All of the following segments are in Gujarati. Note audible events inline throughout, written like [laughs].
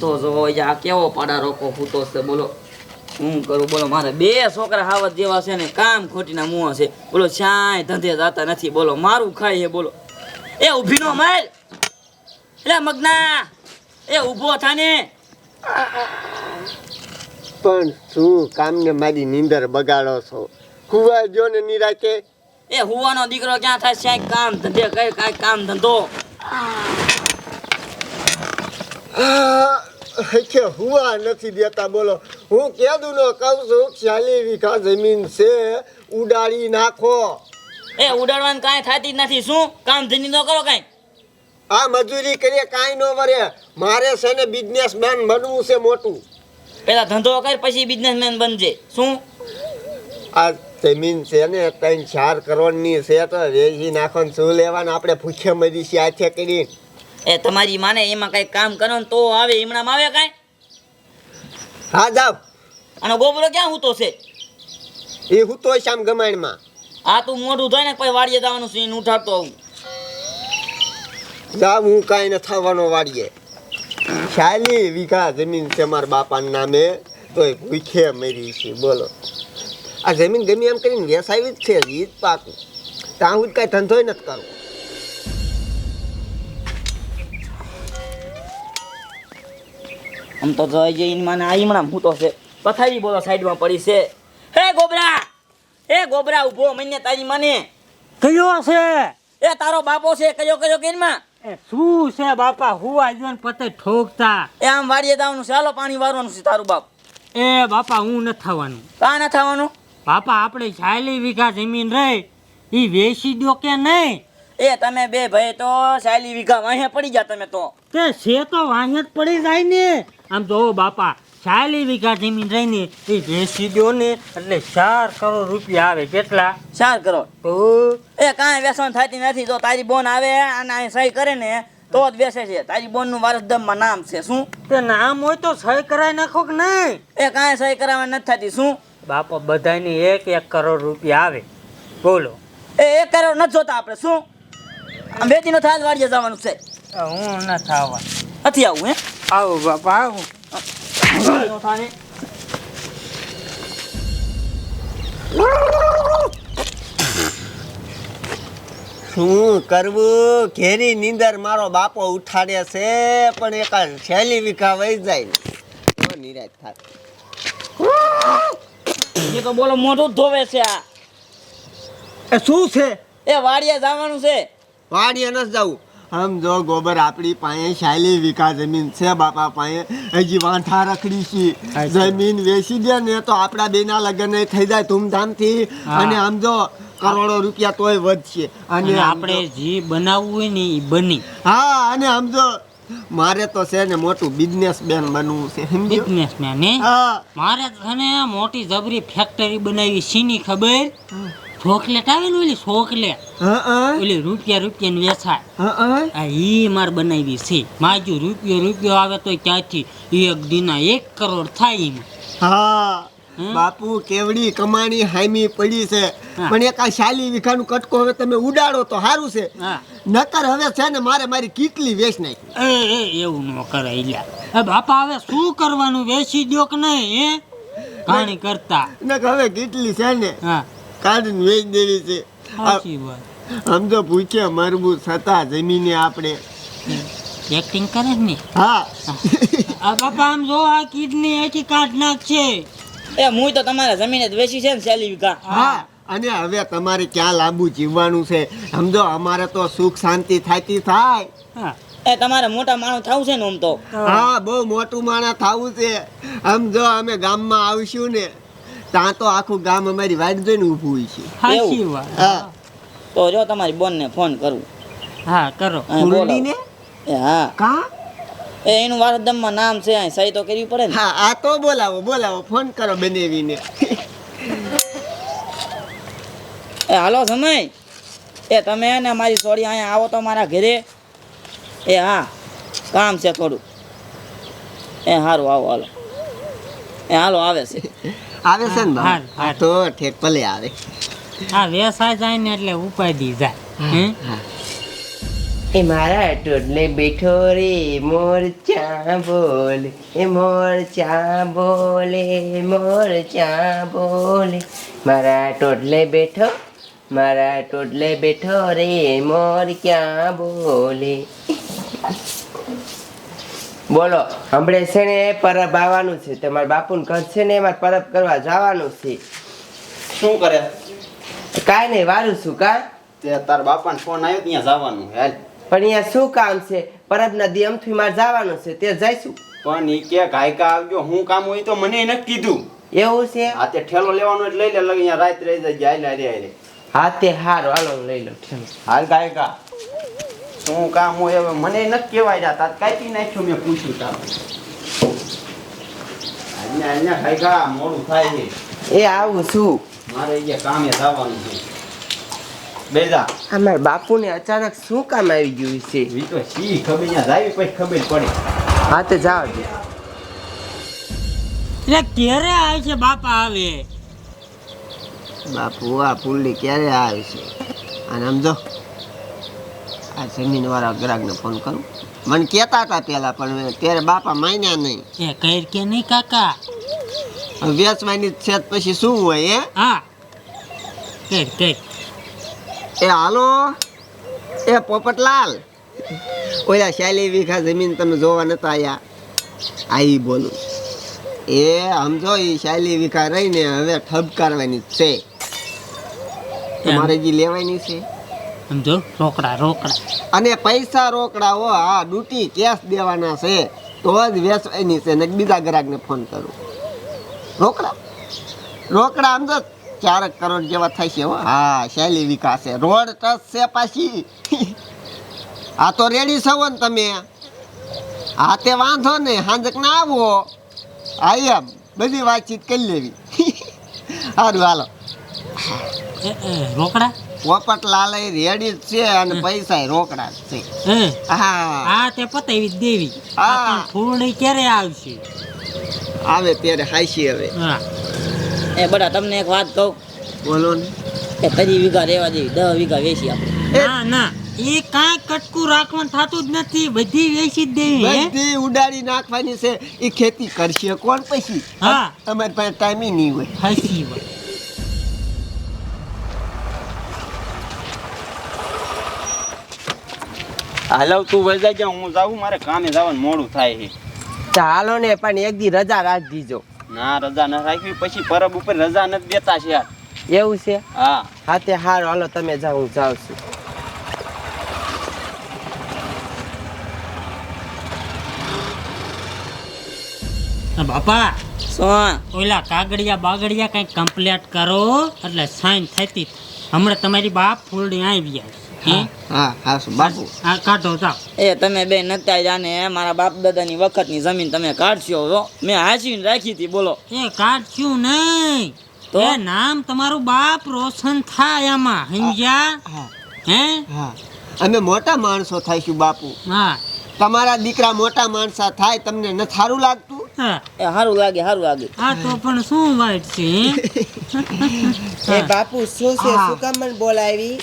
તો જો આ કેવો પાડા રોકો ફૂટો છે બોલો. હું કરું? બોલો મારે બે છોકરા હાવત જેવા છે ને કામ ખોટીના મુવા છે. બોલો ચાય ધંધે જાતા નથી. બોલો મારું ખાય છે બોલો. એ ઊભી નો માલ એટલે મગના. એ ઊભો થાને. પણ શું કામને મારી નીંદર બગાડો છો? કુવા જો ને નિરાતે. એ હુવાનો દીકરો ક્યાં થાય? છે કામ ધંધે કઈ કાંઈક કામ ધંધો. કે હુવા નથી દેતા બોલો. હું કેદુનો કહું છું ચાલી વીઘા જમીન છે ઉડાડી નાખો. એ ઉડાડવાનું કાંઈ થતી જ નથી. શું? કામ ધંધી ન કરો કાંઈ? આ મજૂરી કરીએ કાંઈ નો વરે. મારે છે ને બિઝનેસમેન બનવું છે મોટું. પેલા ધંધો કર પછી બિઝનેસમેન બનજે. શું? આ જમીન છે ને ત્રણ ચાર કરોડની છે તો વેચી નાખો ને શું લેવાનું? આપણે ભૂખે મરી છીએ આથે કરી એ તમારી માને એમાં કઈ કામ કરો ને તો આવે એમણામાં આવે કાંઈ? હા જાવ અને ગોબરો ક્યાં હૂતો છે? એ હું છે આમ ગમાણમાં. આ તું મોઢું થાય ને પછી વાડીએ જવાનું છે એને ઉઠાડતો આવું. જાવ હું કાંઈ ન થવાનો વાડીએ. ચાલી વીઘા જમીન છે મારા બાપાના નામે તોય ભૂખે મરી છે બોલો. આ જમીન ગમી એમ કરીને વેસાવી જ છે એ જ પાકું. ત્યાં હું કાંઈ ધંધોય નથી કરવો. આમ તો જય જઈને મને આ હમણાં તો છે. પથારી બોલો સાઈડમાં પડી છે. હે ગોબરા! હે ગોબરા ઊભો મને તારી મને. કયો છે? એ તારો બાપો છે કયો કયો કેનમાં? એ શું છે બાપા? હું આજવાન પતે ઠોકતા. એ આમ વાડીએ દાવનું છે. હાલો પાણી વારવાનું છે તારું બાપ. એ બાપા હું ન થવાનું. કા ન થવાનું? બાપા આપણે ચાલી વીઘા જમીન રહી. ઈ વેચી દો કે નહીં? એ તમે બે ભાઈ તો ચાલી વીઘા વાહે પડી ગયા તમે તો. તે છે તો વાહે જ પડી જાય ને. આમ જોવો બાપા ચાલી વીઘા જમીન રહીને એ વેચી દો ને એટલે ચાર કરોડ રૂપિયા આવે કેટલા? ચાર કરોડ. તો? એ કાંઈ વેસણ થતી નથી જો તારી બોન આવે અને અહીં સહી કરે ને તો જ બેસે છે. તારી બોનનું વારસદમમાં નામ છે શું? તે નામ હોય તો સહી કરાવી નાખો કે નહીં? એ કાંઈ સહી કરાવવા નથી થતી શું? બાપા બધાને એક એક કરોડ રૂપિયા આવે. બોલો. એ એક કરોડ નથી જોતા આપણે શું? આમ બેટીનો થાળ વાડીએ જવાનું છે. હું ન થવા. નથી આવું હે? આવું બાપા આવું. શું કરવું? ઘેરી નીંદર મારો બાપો ઉઠાડે છે પણ એક શૈલી વિખા વહી જાય ને. નિરાશ થાય એ તો બોલો મોઢું જ ધોવે છે આ. એ શું છે? એ વાડીએ જવાનું છે. વાડીએ નથી જવું. આમ જો ગોબર આપણી પાસે શાયલી વિકા જમીન છે બાપા પાસે. હજી વાંઠા રખડી છે. જમીન વેચી દે ને તો આપણા બેના લગ્ન થઈ જાય ધૂમધામથી. અને આમ જો કરોડો રૂપિયા તોય વધશે. અને આપણે જો- બનાવવું હોય ને એ બની. હા અને આમ જો મારે તો છે ને મોટું બિઝનેસ બેન બનવું છે બિઝનેસમેન હા? મારે છે ને મોટી જબરી ફેક્ટરી બનાવી સીની ખબર? ચોકલેટ આવે ને ઓલી ચોકલેટ હા હા. ઓલી રૂપિયા રૂપિયાની વેચાય. હા હા. આ ઈ માર બનાવી છે. માજુ રૂપિયો રૂપિયો આવે તો ક્યાંથી? એક દિના એક કરોડ થાય હા? બાપુ કેવડી કમાણી હામી પડી છે. પણ એક આ શાલી વિખાનું કટકો હવે તમે ઉડાડો તો સારું છે. હા. નકર હવે છે ને મારે મારી કીટલી વેચ નાખી. એ એવું ન કરાય લ્યા. બાપા હવે શું કરવાનું? વેચી દ્યો કે નહીં હે? કાણી કરતા. નકર હવે કેટલી છે ને. હા. કાઢીને વેચ દેવી છે. સાચી વાત. આમ તો પૂછે મરબૂત છતાં જમીને આપણે. એક્ટિંગ કરે જ ને. હા. આ બાપા આમ જો આ કિડની એથી કાઢ નાખશે. એ હું તો તમારે જમીને જ વેચી છે ને સેલી વિકા હા અને હવે તમારે ક્યાં લાંબુ જીવવાનું છે? સમજો અમારે તો સુખ શાંતિ થાતી થાય. હા. એ તમારે મોટા માણસ થવું છે ને આમ તો. હા બહુ મોટું માણસ થવું છે. આમ જો અમે ગામમાં આવશું ને ત્યાં તો આખું ગામ અમારી વાટ જોઈને ઊભું હોય છે. સાચી વાત? હા. તો જો તમારી બોનને ફોન કરું. હા કરો. ફૂલડીને? એ હા. કા? એ એનું વારદમમાં નામ છે અહીં સહી તો કરવી પડે ને. હા આ તો બોલાવો બોલાવો ફોન કરો બનેવીને. એ હાલો સમય. એ તમે ને મારી સોડી અહીંયા આવો તો મારા ઘરે. એ હા કામ છે થોડું. એ સારું આવો હાલો. એ હાલો આવે છે. આવે છે ને હા, તો ઠેક ભલે આવે. હા વ્યવસાય જાય ને એટલે ઉપાધિ જાય. એ મારા ટોટલે બેઠો રે મોર ચા બોલે. એ મોર ચા બોલે મોર ચા બોલે. મારા ટોટલે બેઠો મારા ટોટલે બેઠો રે મોર ક્યાં બોલે. બોલો હમણે છે ને પરબ આવવાનું છે. તમારા બાપુન ઘર છે ને એમાં પરબ કરવા જવાનું છે. શું કરે? કાંઈ નહીં વારું છું કા? તે તાર બાપાને ફોન આવ્યો ત્યાં જવાનું હેલ. પણ અહીંયા શું કામ છે? પરબના દી અમથી મારે જવાનું છે તે જઈશું. પણ એ કે ગાયકા આવજો હું કામ હોય તો મને નક્કી કીધું. એવું છે? આ તે ઠેલો લેવાનો એટલે લઈ લે લગ અહીંયા રાત રહી જાય હાલ હારે રે હા તે હારો. હાલો લઈ લો ઠેલો. હાલ ગાયકા શું કામ હોય હવે મને નથી કહેવાય જા તાર કાપી નાખ્યું મેં પૂછ્યું તા આજને આજને ગાયકા મોડું થાય છે. એ આવું છું. મારે અહીંયા કામે જવાનું છે. બેજા. આ મારા બાપુને અચાનક શું કામ આવી ગયું છે? ઈ તો સી ખબર ત્યાં જાવી પછી ખબર પડે. હા તે જાઓ. એટલે ક્યારે આવે છે બાપા આવે? બાપુ આ પુલ્લી ક્યારે આવે છે? અને સમજો આ જમીન વાળા ગ્રાહકને ફોન કરું. મને કહેતા હતા પેલા પણ ત્યારે બાપા માન્યા નહીં. એ કઈ કે નહીં કાકા? વેચવાની છે પછી શું હોય એ હા. કઈ કઈ. એ હાલો. એ પોપટલાલ. ઓલા શાલી વીઘા જમીન તમે જોવા નતા આયા? આઈ બોલું. એ સમજો એ શાલી વીઘા રહીને હવે ઠબકારવાની જ છે. તમારે જે લેવાની છે? સમજો રોકડા રોકડા. અને પૈસા રોકડા હો હા ડૂટી કેશ દેવાના છે, તો જ વેચવાની છે, ને બીજા ગ્રાહકને ફોન કરું. રોકડા? રોકડા આમ તો ચારક કરોડ જેવા થાય છે હો. હા, શૈલી વિકાસ. છે રોડ ટચ છે પાછી. આ તો રેડી છો ને તમે? હા તે વાંધો ને, હાંજક ના આવો. આઈ એમ. બધી વાતચીત કરી લેવી. [laughs] સારું હાલો. રોકડા? પોપટ લાલ રેડી જ છે અને પૈસા રોકડા જ છે. હા. આ તે પતાવી દેવી. હા. આ પણ ક્યારે આવશે? આવે ત્યારે હાઈશી હવે. હા. એ બધા તમને એક વાત કહું? બોલો ને. કે ત્રી વીઘા રેવા દેવી દસ વીઘા વેચી આપણે ના ના. એ કાંઈ કટકું રાખવાનું થતું જ નથી. બધી વેચી જ દેવી હે. બધી ઉડાડી નાખવાની છે. એ ખેતી કરશે કોણ પછી? હા. તમારી પાસે ટાઈમ નહીં હોય. હાસી વાત હાલો તું વૈજા જા હું જાઉં મારે કામે જવાનું મોડું થાય છે. ચાલો ને પણ એક દી રજા રાખી દીજો. ના રજા ન રાખવી પછી પરબ ઉપર રજા નથી દેતા છે યાર. એવું છે? હા. હા તે હારું હાલો તમે જાઓ હું જાઉં છું. બાપા શું ઓલા કાગડિયા બાગડિયા કંઈક કમ્પ્લેટ કરો એટલે સાઈન થતી. હમણાં તમારી બાપ ફૂલડી આવી ગયા હે? હા બાપુ? આ કાઢો જાઓ. એ તમે બે નતા જાને મારા બાપ દાદાની વખતની જમીન તમે કાઢશો હો મેં હાચવીને રાખી હતી બોલો. એ કાઢશું નહીં. તો? એ નામ તમારું બાપ રોશન થાય આમાં સમજ્યા? હા. હે? હા. અમે મોટા માણસો થઈશું બાપુ. હા. તમારા દીકરા મોટા માણસા થાય તમને ન સારું લાગતું? હા. એ સારું લાગે સારું લાગે. હા તો પણ શું વાત છે [laughs] એ બાપુ શું છે? શું કામ બોલાવી?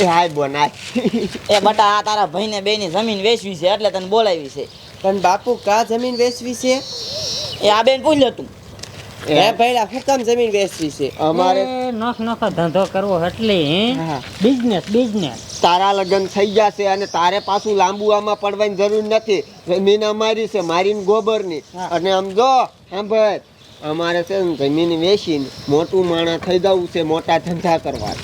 એ હાય બોનાય [laughs] એ બટા આ તારા ભાઈને બેની જમીન વેચવી છે એટલે તને બોલાવી છે. પણ બાપુ કા જમીન વેચવી છે? એ આ બેન પૂછ લે તું. એ ભૈલા શું કામ જમીન વેચવી છે? અમારે નોખ નોખો ધંધો કરવો એટલે હા. બિઝનેસ બિઝનેસ તારા લગ્ન થઈ જશે અને તારે પાછું લાંબુ આમાં પડવાની જરૂર નથી. જમીન અમારી છે મારીને ગોબરની. અને આમ જો સાંભળ અમારે છે જમીન વેચીને મોટું માણસ થઈ જવું છે મોટા ધંધા કરવા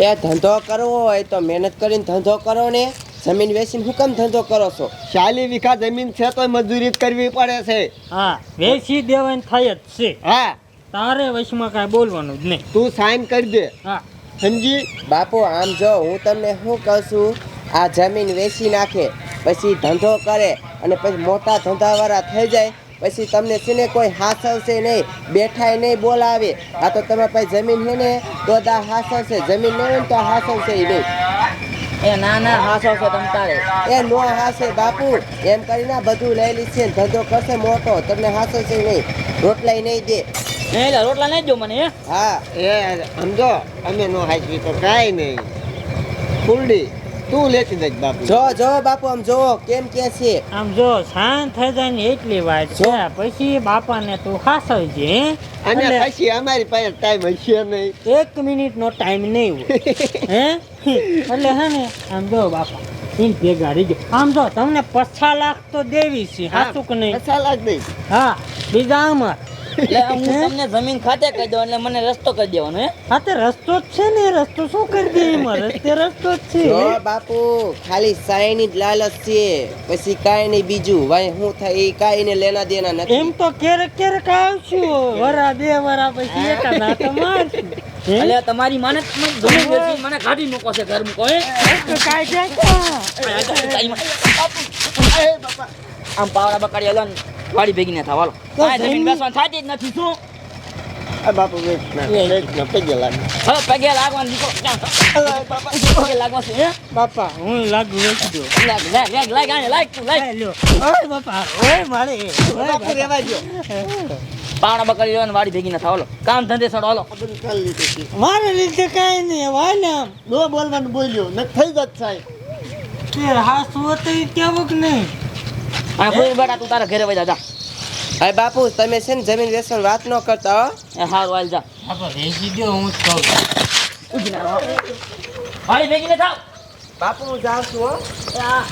એ ધંધો કરવો હોય તો મહેનત કરીને ધંધો કરો ને. જમીન વેચીને હું કેમ ધંધો કરો છો? ચાલી વીઘા જમીન છે તો મજૂરી કરવી પડે છે. હા વેચી દેવાની થાય જ છે. હા. તારે વશમાં કાંઈ બોલવાનું જ નહીં. તું સાઈન કરી દે. હા. સમજી? બાપુ આમ જો હું તમને શું કહું છું? આ જમીન વેચી નાખે પછી ધંધો કરે અને પછી મોટા ધંધાવાળા થઈ જાય પછી તમને છે ને કોઈ હાસવશે નહીં બેઠાય નહીં બોલાવે. આ તો તમે પાસે જમીન છે ને તો દા હાસવશે જમીન નહીં હોય ને તો હાસવશે ય નહીં. એ ના ના હાસો છે તમ તારે. એ નો હાસે બાપુ. એમ કરીને બધું લઈ લીધશે ને ધંધો કરશે મોટો. તમને હાસવશે નહીં. રોટલાય નહીં દે. નહીં રોટલા નહીં જ મને હે? હા. એ સમજો અમે નો હાસવી તો કાંઈ નહીં. ફૂલડી. તું લેતી જાય બાપુ. જો જો બાપુ આમ જો કેમ કે છે? આમ જો શાંત થઈ જાય ને એટલી વાત છે. પછી બાપાને તું ખાસવજે? અને પછી અમારી પાસે ટાઈમ હશે નહીં. એક મિનિટ નો ટાઈમ નહીં હોય [laughs] હે? એટલે હે ને આમ જો બાપા ઈન ભેગા રહી ગયો. આમ જો તમને પછા લાખ તો દેવી છે સાચું કે નહીં? પછા લાખ નહીં. હા બીજા આમાં હું તમને જમીન ખાતે કહી દઉં એટલે મને રસ્તો કરી દેવાનો હે? હા તે રસ્તો જ છે ને રસ્તો શું કરી દે એમાં? રસ્તે રસ્તો જ છે. બાપુ ખાલી સાઈની જ લાલચ છે પછી કાંઈ નહીં બીજું ભાઈ હું થાય એ કાંઈ ને લેના દેના નથી. એમ તો ક્યારેક ક્યારેક આવશું. વરા બે વરા પછી એકા ના મારશું. એટલે તમારી માને જમીન વેચી મને કાઢી મૂકો છે ઘર મૂકો હે? કાંઈ જાય આમ પાવડા બકાડી હાલો વાડી ભેગી ના થાવ હાલો. જમીન બેસવાનું થતી જ નથી શું? આ બાપુ પગે લાગવાનું પગે લાગવા છે હે? બાપા હું લાગુ વેચી દો લાગ લાગ લાગ લાગ આને લાગ તું લાગ. લ્યો. ઓય બાપા ઓય મારે બાપુ રેવા દો પાવડા બકાડી લેવાનું વાડી ભેગી ના થાવ કામ ધંધે સડો હાલો. બધું ચાલી લીધું છે. મારે લીધે કાંઈ નહીં વાલે આમ નો બોલવાનું બોલ્યો. ન થઈ જત સાહેબ. તે હાસ હતું કેવું કે નહીં. અને કોઈ બેટા તું તારા ઘરે વજા જા અરે બાપુ તમે છે ને જમીન વેસણ વાત ન કરતા હો. એ હારું હાલ જા. બાપા વેચી દો હું જ કહું ભાઈ ના ભેગી ના થાવ. બાપુ હું જાઉં છું હો. આ